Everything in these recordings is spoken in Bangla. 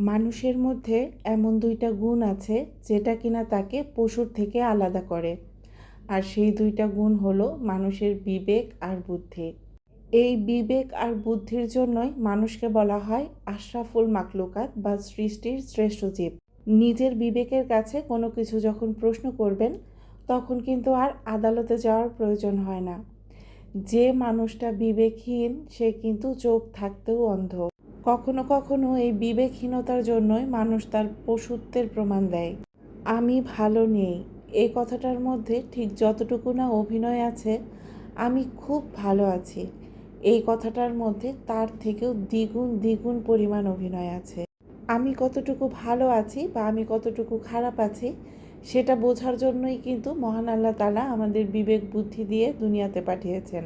মানুষের মধ্যে এমন দুইটা গুণ আছে যেটা কিনা তাকে পশুর থেকে আলাদা করে। আর সেই দুইটা গুণ হলো মানুষের বিবেক আর বুদ্ধি। এই বিবেক আর বুদ্ধির জন্যই মানুষকে বলা হয় আশরাফুল মাকলুকাত বা সৃষ্টির শ্রেষ্ঠ জীব। নিজের বিবেকের কাছে কোনো কিছু যখন প্রশ্ন করবেন, তখন কিন্তু আর আদালতে যাওয়ার প্রয়োজন হয় না। যে মানুষটা বিবেকহীন, সে কিন্তু চোখ থাকতেও অন্ধ। কখনো কখনো এই বিবেকহীনতার জন্যই মানুষ তার পশুত্বের প্রমাণ দেয়। আমি ভালো নেই। এই কথাটার মধ্যে ঠিক যতটুকু না অভিনয় আছে, আমি খুব ভালো আছি। এই কথাটার মধ্যে তার থেকেও দ্বিগুণ দ্বিগুণ পরিমাণ অভিনয় আছে। আমি কতটুকু ভালো আছি বা আমি কতটুকু খারাপ আছি, সেটা বোঝার জন্যই কিন্তু মহান আল্লাহ তালা আমাদের বিবেক বুদ্ধি দিয়ে দুনিয়াতে পাঠিয়েছেন।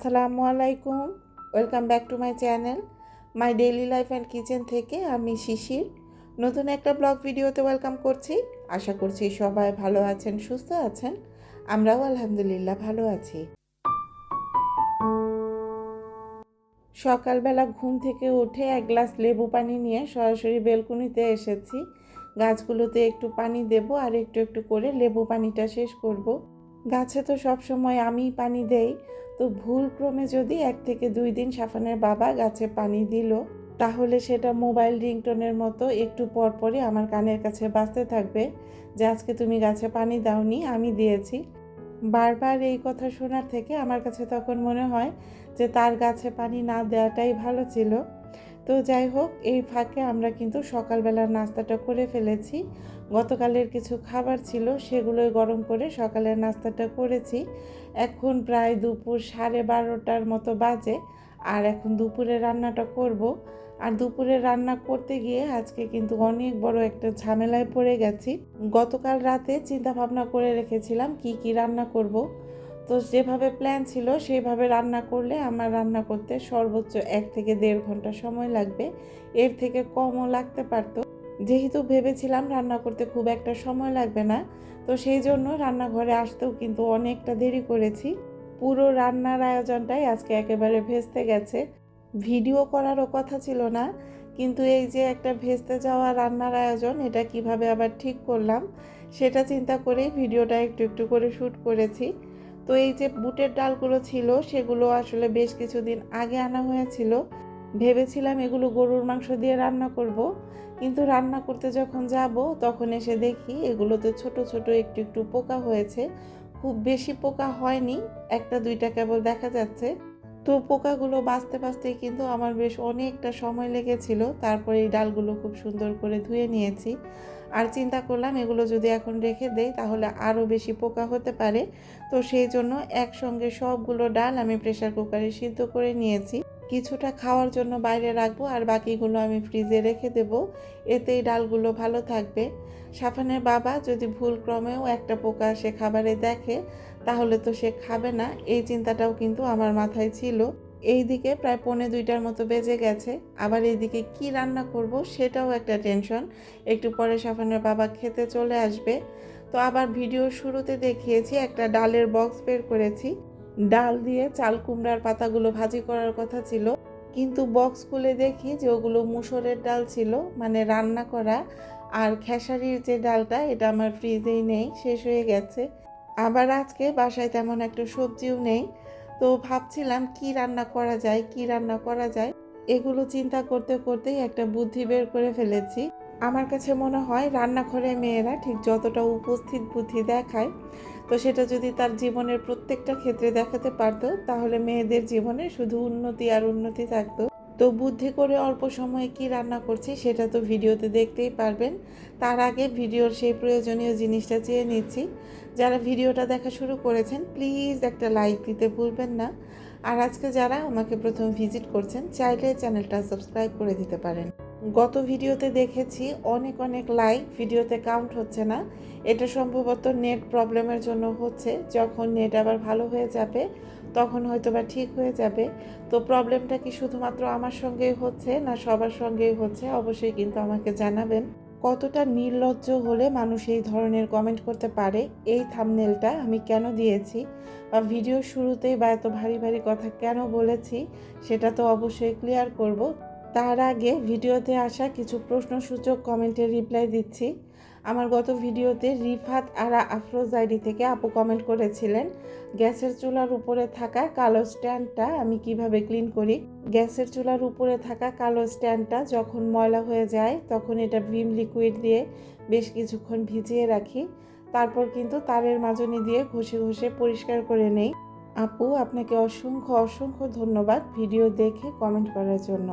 আসসালামু আলাইকুম। Welcome back to my channel my daily life and kitchen থেকে আমি শিশির। নতুন একটা ব্লগ ভিডিওতে ওয়েলকাম করছি। আশা করছি সবাই ভালো আছেন, সুস্থ আছেন। আমরাও আলহামদুলিল্লাহ ভালো আছি। সকালবেলা ঘুম থেকে উঠে এক গ্লাস লেবু পানি নিয়ে সরাসরি বেলকুনিতে এসেছি। গাছগুলোতে একটু পানি দেব আর একটু একটু করে লেবু পানিটা শেষ করব। গাছে তো সব সময় আমি পানি দেই। তো ভুল ক্রমে যদি এক থেকে দুই দিন সাফানের বাবা গাছে পানি দিল, তাহলে সেটা মোবাইল রিংটোনের মতো একটু পর পরই আমার কানের কাছে বাঁচতে থাকবে যে আজকে তুমি গাছে পানি দাওনি, আমি দিয়েছি। বারবার এই কথা শোনার থেকে আমার কাছে তখন মনে হয় যে তার গাছে পানি না দেওয়াটাই ভালো ছিল। তো যাই হোক, এই ফাঁকে আমরা কিন্তু সকালবেলার নাস্তাটা করে ফেলেছি। গতকালের কিছু খাবার ছিল, সেগুলোই গরম করে সকালের নাস্তাটা করেছি। এখন প্রায় দুপুর সাড়ে বারোটার মতো বাজে, আর এখন দুপুরে রান্নাটা করব। আর দুপুরে রান্না করতে গিয়ে আজকে কিন্তু অনেক বড় একটা ঝামেলায় পড়ে গেছি। গতকাল রাতে চিন্তা ভাবনা করে রেখেছিলাম কি কি রান্না করব। তো যেভাবে প্ল্যান ছিল, সেইভাবে রান্না করলে আমার রান্না করতে সর্বোচ্চ এক থেকে দেড় ঘণ্টা সময় লাগবে। এর থেকে কমও লাগতে পারতো। যেহেতু ভেবেছিলাম রান্না করতে খুব একটা সময় লাগবে না, তো সেই জন্য রান্নাঘরে আসতেও কিন্তু অনেকটা দেরি করেছি। পুরো রান্নার আয়োজনটাই আজকে একেবারে ভেস্তে গেছে। ভিডিও করারও কথা ছিল না, কিন্তু এই যে একটা ভেস্তে যাওয়া রান্নার আয়োজন, এটা কীভাবে আবার ঠিক করলাম, সেটা চিন্তা করেই ভিডিওটা একটু একটু করে শ্যুট করেছি। তো এই যে বুটের ডালগুলো ছিল, সেগুলো আসলে বেশ কিছুদিন আগে আনা হয়েছিল। ভেবেছিলাম এগুলো গরুর মাংস দিয়ে রান্না করব, কিন্তু রান্না করতে যখন যাব, তখন এসে দেখি এগুলোতে ছোট ছোট একটু একটু পোকা হয়েছে। খুব বেশি পোকা হয়নি, একটা, দুইটা কেবল দেখা যাচ্ছে। তো পোকাগুলো বাঁচতে বাঁচতেই কিন্তু আমার বেশ অনেকটা সময় লেগেছিল। তারপরে এই ডালগুলো খুব সুন্দর করে ধুয়ে নিয়েছি। আর চিন্তা করলাম এগুলো যদি এখন রেখে দেই, তাহলে আরও বেশি পোকা হতে পারে। তো সেই জন্য একসঙ্গে সবগুলো ডাল আমি প্রেশার কুকারে সিদ্ধ করে নিয়েছি। কিছুটা খাওয়ার জন্য বাইরে রাখব আর বাকিগুলো আমি ফ্রিজে রেখে দেব। এতেই ডালগুলো ভালো থাকবে। সাফানের বাবা যদি ভুল ক্রমেও একটা পোকা সে খাবারে দেখে, তাহলে তো সে খাবে না। এই চিন্তাটাও কিন্তু আমার মাথায় ছিল। এই দিকে প্রায় পৌনে দুইটার মতো বেজে গেছে। আবার এইদিকে কি রান্না করব সেটাও একটা টেনশন। একটু পরে সাফানের বাবা খেতে চলে আসবে। তো আবার ভিডিও শুরুতে দেখিয়েছি, একটা ডালের বক্স বের করেছি। ডাল দিয়ে চাল কুমড়ার পাতাগুলো ভাজি করার কথা ছিল। কিন্তু বক্স খুলে দেখি যে ওগুলো মুসুরের ডাল ছিল মানে রান্না করা। আর খেসারির যে ডালটা, এটা আমার ফ্রিজেই নেই, শেষ হয়ে গেছে। আবার আজকে বাসায় তেমন একটা সবজিও নেই। তো ভাবছিলাম কি রান্না করা যায়, কি রান্না করা যায়? এগুলো চিন্তা করতে করতেই একটা বুদ্ধি বের করে ফেলেছি। আমার কাছে মনে হয় রান্নাঘরে মেয়েরা ঠিক যতটা উপস্থিত বুদ্ধি দেখায়, তো সেটা যদি তার জীবনের প্রত্যেকটা ক্ষেত্রে দেখাতে পারতো, তাহলে মেয়েদের জীবনে শুধু উন্নতি আর উন্নতি থাকতো। তো বুদ্ধি করে অল্প সময়ে কি রান্না করছি সেটা তো ভিডিওতে দেখতেই পারবেন। তার আগে ভিডিওর সেই প্রয়োজনীয় জিনিসটা চেয়ে নিচ্ছি। যারা ভিডিওটা দেখা শুরু করেছেন প্লিজ একটা লাইক দিতে ভুলবেন না। আর আজকে যারা আমাকে প্রথম ভিজিট করছেন, চাইলে চ্যানেলটা সাবস্ক্রাইব করে দিতে পারেন। গত ভিডিওতে দেখেছি অনেক অনেক লাইক ভিডিওতে কাউন্ট হচ্ছে না। এটা সম্ভবত নেট প্রবলেমের জন্য হচ্ছে, যখন নেট আবার ভালো হয়ে যাবে তখন হয়তো বা ঠিক হয়ে যাবে। তো প্রবলেমটা কি শুধুমাত্র আমার সঙ্গেই হচ্ছে না সবার সঙ্গেই হচ্ছে? অবশ্যই কিন্তু আমাকে জানাবেন। কতটা নির্লজ্জ হলে মানুষ এই ধরনের কমেন্ট করতে পারে? এই থামনেলটা আমি কেন দিয়েছি? বা ভিডিও শুরুতেই বা এত ভারী ভারী কথা কেন বলেছি? সেটা তো অবশ্যই ক্লিয়ার করব। তার আগে ভিডিওতে আসা কিছু প্রশ্নসূচক কমেন্টের রিপ্লাই দিচ্ছি। আমার গত ভিডিওতে রিফাত আরা আফরোজ আইডি থেকে আপু কমেন্ট করেছিলেন, গ্যাসের চুলার উপরে থাকা কালো স্ট্যান্ডটা আমি কীভাবে ক্লিন করি? গ্যাসের চুলার উপরে থাকা কালো স্ট্যান্ডটা যখন ময়লা হয়ে যায়, তখন এটা ভিম লিকুইড দিয়ে বেশ কিছুক্ষণ ভিজিয়ে রাখি। তারপর কিন্তু তারের মাজনি দিয়ে ঘষে ঘষে পরিষ্কার করে নেই। আপু, আপনাকে অসংখ্য অসংখ্য ধন্যবাদ ভিডিও দেখে কমেন্ট করার জন্য।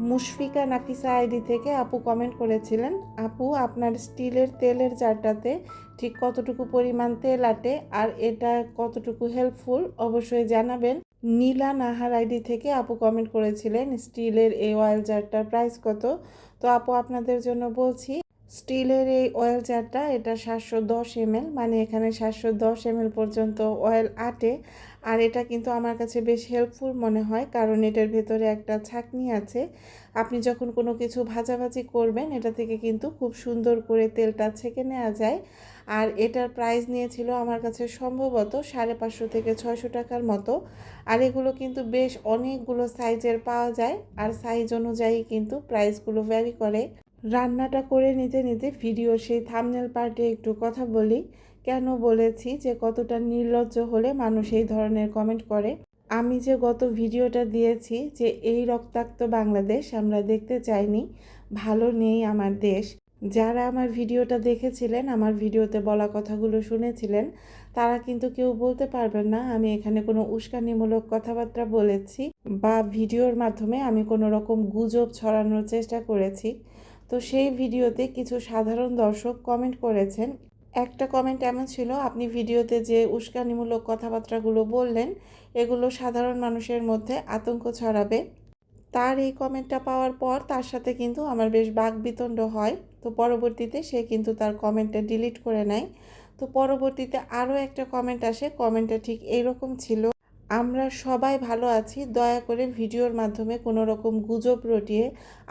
মুশফিকা নাফিসা আইডি থেকে আপু কমেন্ট করেছিলেন, আপু, আপনার স্টিলের তেলের জারটাতে ঠিক কতটুকু পরিমাণ তেল আটে আর এটা কতটুকু হেল্পফুল অবশ্যই জানাবেন। নীলা নাহার আইডি থেকে আপু কমেন্ট করেছিলেন, স্টিলের এই অয়েল জারটার প্রাইস কত? তো আপু, আপনাদের জন্য বলছি, স্টিলের এই অয়েল জারটা এটা সাতশো দশ এমএল মানে এখানে সাতশো দশ এমএল পর্যন্ত অয়েল আটে আর এটা কিন্তু আমার কাছে বেশ হেল্পফুল মনে হয়, কারণ এটার ভেতরে একটা ছাকনি আছে। আপনি যখন কোনো কিছু ভাজাভাজি করবেন, এটা থেকে কিন্তু খুব সুন্দর করে তেলটা ছেঁকে নেওয়া যায়। আর এটার প্রাইস নিয়েছিল আমার কাছে সম্ভবত সাড়ে পাঁচশো থেকে ছয়শো টাকার মতো। আর এগুলো কিন্তু বেশ অনেকগুলো সাইজের পাওয়া যায়, আর সাইজ অনুযায়ী কিন্তু প্রাইসগুলো ভ্যারি করে। রান্নাটা করে নিতে নিতে ভিডিওর সেই থামনেল পার্টে একটু কথা বলি। কেন বলেছি যে কতটা নির্লজ্জ হলে মানুষ এই ধরনের কমেন্ট করে? আমি যে গত ভিডিওটা দিয়েছি যে এই রক্তাক্ত বাংলাদেশ আমরা দেখতে চাইনি, ভালো নেই আমার দেশ। যারা আমার ভিডিওটা দেখেছিলেন, আমার ভিডিওতে বলা কথাগুলো শুনেছিলেন, তারা কিন্তু কেউ বলতে পারবেন না, আমি এখানে কোনো উস্কানিমূলক কথাবার্তা বলেছি বা ভিডিওর মাধ্যমে আমি কোনো রকম গুজব ছড়ানোর চেষ্টা করেছি। তো সেই ভিডিওতে কিছু সাধারণ দর্শক কমেন্ট করেছেন একটা কমেন্ট এমন ছিল, আপনি ভিডিওতে যে উস্কানিমূলক কথাবার্তাগুলো বললেন, এগুলো সাধারণ মানুষের মধ্যে আতঙ্ক ছড়াবে। তার এই কমেন্টটা পাওয়ার পর তার সাথে কিন্তু আমার বেশ বাকবিতণ্ড হয়। তো পরবর্তীতে সে কিন্তু তার কমেন্টটা ডিলিট করে নেয়। তো পরবর্তীতে আরও একটা কমেন্ট আসে কমেন্টটা ঠিক এইরকম ছিল, আমরা সবাই ভালো আছি, দয়া করে ভিডিওর মাধ্যমে কোনো রকম গুজব রটিয়ে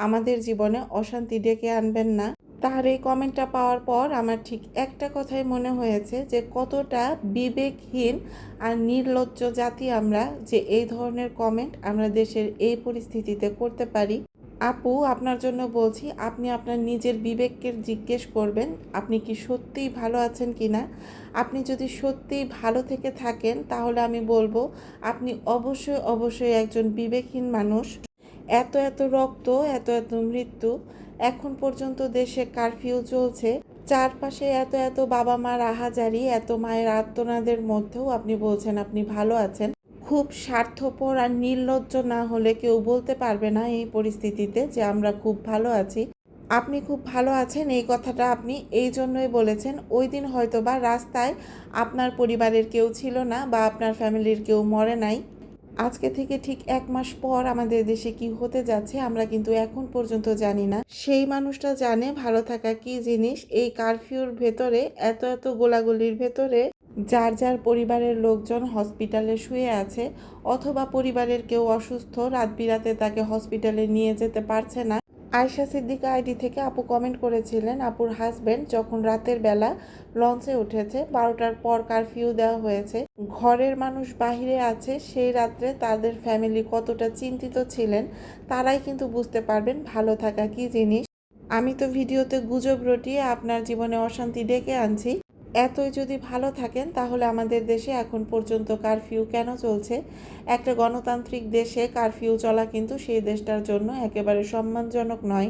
আমাদের জীবনে অশান্তি ডেকে আনবেন না। তার এই কমেন্টটা পাওয়ার পর আমার ঠিক একটা কথাই মনে হয়েছে যে কতটা বিবেকহীন আর নির্লজ্জ জাতি আমরা যে এই ধরনের কমেন্ট আমরা দেশের এই পরিস্থিতিতে করতে পারি। আপু, আপনার জন্য বলছি, আপনি আপনার নিজের বিবেককে জিজ্ঞেস করবেন, আপনি কি সত্যিই ভালো আছেন কি না? আপনি যদি সত্যিই ভালো থেকে থাকেন, তাহলে আমি বলব, আপনি অবশ্যই অবশ্যই একজন বিবেকহীন মানুষ। এত এত রক্ত, এত এত মৃত্যু এখন পর্যন্ত দেশে কারফিউ চলছে। চারপাশে এত এত বাবা মার আহাজারি, এত মায়ের আর্তনাদের মধ্যেও আপনি বলছেন আপনি ভালো আছেন। খুব স্বার্থপর আর নির্লজ্জ না হলে কেউ বলতে পারবে না এই পরিস্থিতিতে যে আমরা খুব ভালো আছি। আপনি খুব ভালো আছেন এই কথাটা আপনি এই জন্যই বলেছেন। ওই দিন হয়তো বা রাস্তায় আপনার পরিবারের কেউ ছিল না বা আপনার ফ্যামিলির কেউ মরে নাই। আজকে থেকে ঠিক এক মাস পর আমাদের দেশে কি হতে যাচ্ছে আমরা কিন্তু এখন পর্যন্ত জানি না। সেই মানুষটা জানে ভালো থাকা কি জিনিস, এই কারফিউর ভেতরে, এত এত গোলাগুলির ভেতরে যার যার পরিবারের লোকজন হসপিটালে শুয়ে আছে অথবা পরিবারের কেউ অসুস্থ, রাত বিরাতে তাকে হসপিটালে নিয়ে যেতে পারছে না। আয়শা সিদ্দিকা আইডি থেকে আপু কমেন্ট করেছিলেন, আপুর হাজবেন্ড যখন রাতের বেলা লঞ্চে উঠেছে, বারোটার পর কারফিউ দেওয়া হয়েছে। ঘরের মানুষ বাহিরে আছে, সেই রাত্রে তাদের ফ্যামিলি কতটা চিন্তিত ছিলেন, তারাই কিন্তু বুঝতে পারবেন ভালো থাকা কি জিনিস। আমি তো ভিডিওতে গুজব রটিয়ে আপনার জীবনে অশান্তি ডেকে আনছি। এতই যদি ভালো থাকেন, তাহলে আমাদের দেশে এখন পর্যন্ত কারফিউ কেন চলছে? একটা গণতান্ত্রিক দেশে কারফিউ চলা কিন্তু সেই দেশটার জন্য একেবারে সম্মানজনক নয়।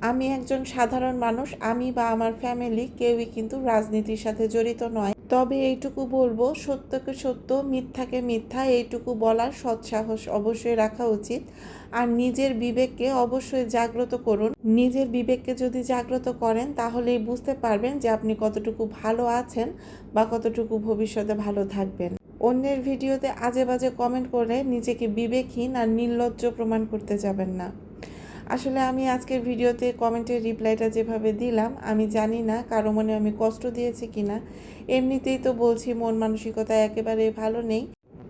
আমি একজন সাধারণ মানুষ, আমি বা আমার ফ্যামিলি কেউই কিন্তু রাজনীতির সাথে জড়িত নয়। তবে এইটুকু বলব, সত্যকে সত্য, মিথ্যাকে মিথ্যা, এইটুকু বলার সৎসাহস অবশ্যই রাখা উচিত। আর নিজের বিবেককে অবশ্যই জাগ্রত করুন। নিজের বিবেককে যদি জাগ্রত করেন, তাহলেই বুঝতে পারবেন যে আপনি কতটুকু ভালো আছেন বা কতটুকু ভবিষ্যতে ভালো থাকবেন। অন্যের ভিডিওতে আজে বাজে কমেন্ট করে নিজেকে বিবেকহীন আর নির্লজ্জ প্রমাণ করতে যাবেন না। আসলে আমি আজকের ভিডিওতে কমেন্টের রিপ্লাইটা যেভাবে দিলাম, আমি জানি না কারও মনে আমি কষ্ট দিয়েছি কিনা। এমনিতেই তো বলছি মন মানসিকতা একেবারে ভালো নেই।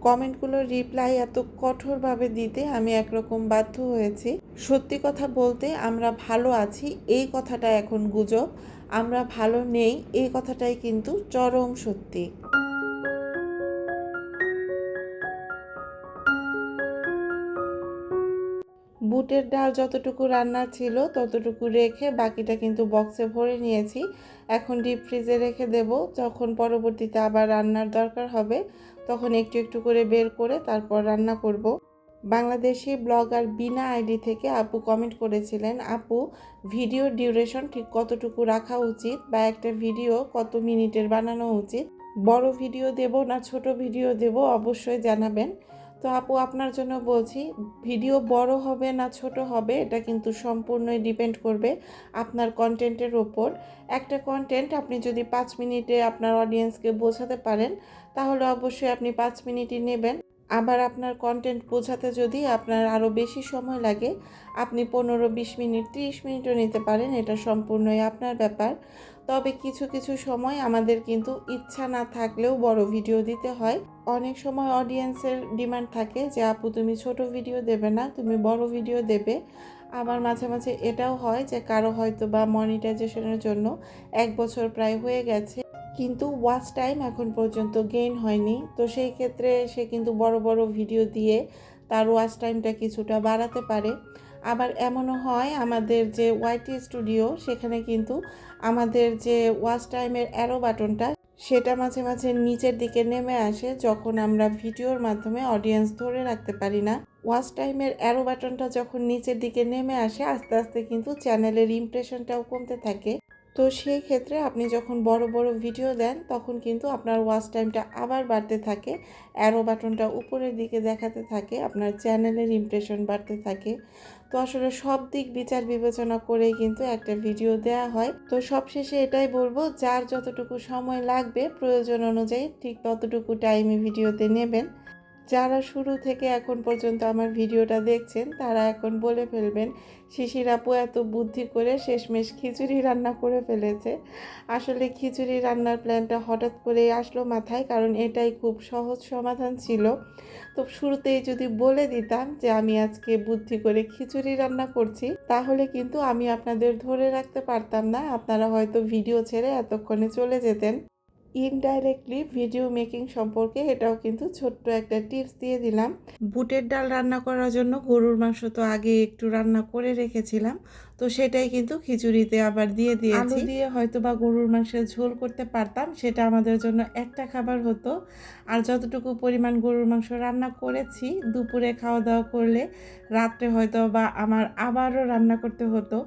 কমেন্টগুলোর রিপ্লাই এত কঠোরভাবে দিতে আমি একরকম বাধ্য হয়েছি। সত্যি কথা বলতে আমরা ভালো আছি, এই কথাটা এখন গুজব। আমরা ভালো নেই, এই কথাটাই কিন্তু চরম সত্যি। বুটের ডাল যতটুকু রান্না ছিল ততটুকু রেখে বাকিটা কিন্তু বক্সে ভরে নিয়েছি। এখন ডিপ ফ্রিজে রেখে দেব। যখন পরবর্তীতে আবার রান্নার দরকার হবে, তখন একটু একটু করে বের করে তারপর রান্না করব। বাংলাদেশি ব্লগার বিনা আইডি থেকে আপু কমেন্ট করেছিলেন, আপু ভিডিও ডিউরেশন ঠিক কতটুকু রাখা উচিত বা একটা ভিডিও কত মিনিটের বানানো উচিত? বড় ভিডিও দেব না ছোট ভিডিও দেব? অবশ্যই জানাবেন। তো আপু, আপনার জন্য বলছি, ভিডিও বড় হবে না ছোট হবে, এটা কিন্তু সম্পূর্ণই ডিপেন্ড করবে আপনার কন্টেন্টের ওপর একটা কন্টেন্ট আপনি যদি পাঁচ মিনিটে আপনার অডিয়েন্সকে বোঝাতে পারেন, তাহলে অবশ্যই আপনি পাঁচ মিনিটই নেবেন। আবার আপনার কন্টেন্ট বোঝাতে যদি আপনার আরও বেশি সময় লাগে, আপনি পনেরো, বিশ মিনিট, ত্রিশ মিনিটও নিতে পারেন, এটা সম্পূর্ণই আপনার ব্যাপার। তবে কিছু কিছু সময় আমাদের কিন্তু ইচ্ছা না থাকলেও বড় ভিডিও দিতে হয়। অনেক সময় অডিয়েন্সের ডিমান্ড থাকে যে, আপু, তুমি ছোট ভিডিও দেবে না, তুমি বড় ভিডিও দেবে। আবার মাঝে মাঝে এটাও হয় যে, কারও হয়তো বা মনিটাইজেশনের জন্য এক বছর প্রায় হয়ে গেছে। কিন্তু ওয়াচ টাইম এখন পর্যন্ত গেইন হয়নি। তো সেই ক্ষেত্রে সে কিন্তু বড় বড় ভিডিও দিয়ে তার ওয়াচ টাইমটা কিছুটা বাড়াতে পারে। আবার এমনও হয় আমাদের যে ওয়াইটি স্টুডিও সেখানে কিন্তু আমাদের যে ওয়াচ টাইমের অ্যারো বাটনটা সেটা মাঝে মাঝে নিচের দিকে নেমে আসে যখন আমরা ভিডিওর মাধ্যমে অডিয়েন্স ধরে রাখতে পারি না। ওয়াচ টাইমের অ্যারো বাটনটা যখন নিচের দিকে নেমে আসে, আস্তে আস্তে কিন্তু চ্যানেলের ইমপ্রেশনটাও কমতে থাকে। তো সেই ক্ষেত্রে আপনি যখন বড় বড় ভিডিও দেন, তখন কিন্তু আপনার ওয়াচ টাইমটা আবার বাড়তে থাকে। অ্যারো বাটনটা উপরের দিকে দেখাতে থাকে, আপনার চ্যানেলের ইমপ্রেশন বাড়তে থাকে। তো আসলে সব দিক বিচার বিবেচনা করেই কিন্তু একটা ভিডিও দেয়া হয়। তো সবশেষে এটাই বলব, যার যতটুকু সময় লাগবে, প্রয়োজন অনুযায়ী ঠিক ততটুকু টাইমে ভিডিওতে নেবেন। যারা শুরু থেকে এখন পর্যন্ত আমার ভিডিওটা দেখছেন, তারা এখন বলে ফেলবেন, শিশির আপু এত বুদ্ধি করে শেষমেশ খিচুড়ি রান্না করে ফেলেছে। আসলে খিচুড়ি রান্নার প্ল্যানটা হঠাৎ করেই আসলো মাথায়, কারণ এটাই খুব সহজ সমাধান ছিল। তো শুরুতেই যদি বলে দিতাম যে আমি আজকে বুদ্ধি করে খিচুড়ি রান্না করছি, তাহলে কিন্তু আমি আপনাদের ধরে রাখতে পারতাম না। আপনারা হয়তো ভিডিও ছেড়ে এতক্ষণে চলে যেতেন। ইনডাইরেক্টলি ভিডিও মেকিং সম্পর্কে এটাও কিন্তু ছোট্ট একটা টিপস দিয়ে দিলাম। বুটের ডাল রান্না করার জন্য গরুর মাংস তো আগে একটু রান্না করে রেখেছিলাম। তো সেটাই কিন্তু খিচুড়িতে আবার দিয়ে দিয়েছি। দিয়ে হয়তো বা গরুর মাংসের ঝোল করতে পারতাম সেটা আমাদের জন্য একটা খাবার হতো। আর যতটুকু পরিমাণ গরুর মাংস রান্না করেছি দুপুরে খাওয়া দাওয়া করলে রাত্রে হয়তো বা আমার আবারও রান্না করতে হতো।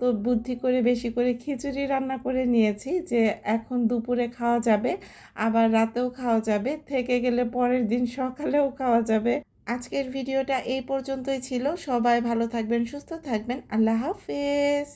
তো বুদ্ধি করে বেশি করে খিচুড়ি রান্না করে নিয়েছি যে এখন দুপুরে খাওয়া যাবে আবার রাতেও খাওয়া যাবে থেকে গেলে পরের দিন সকালেও খাওয়া যাবে। আজকের ভিডিওটা এই পর্যন্তই ছিল। সবাই ভালো থাকবেন সুস্থ থাকবেন। আল্লাহ হাফেজ।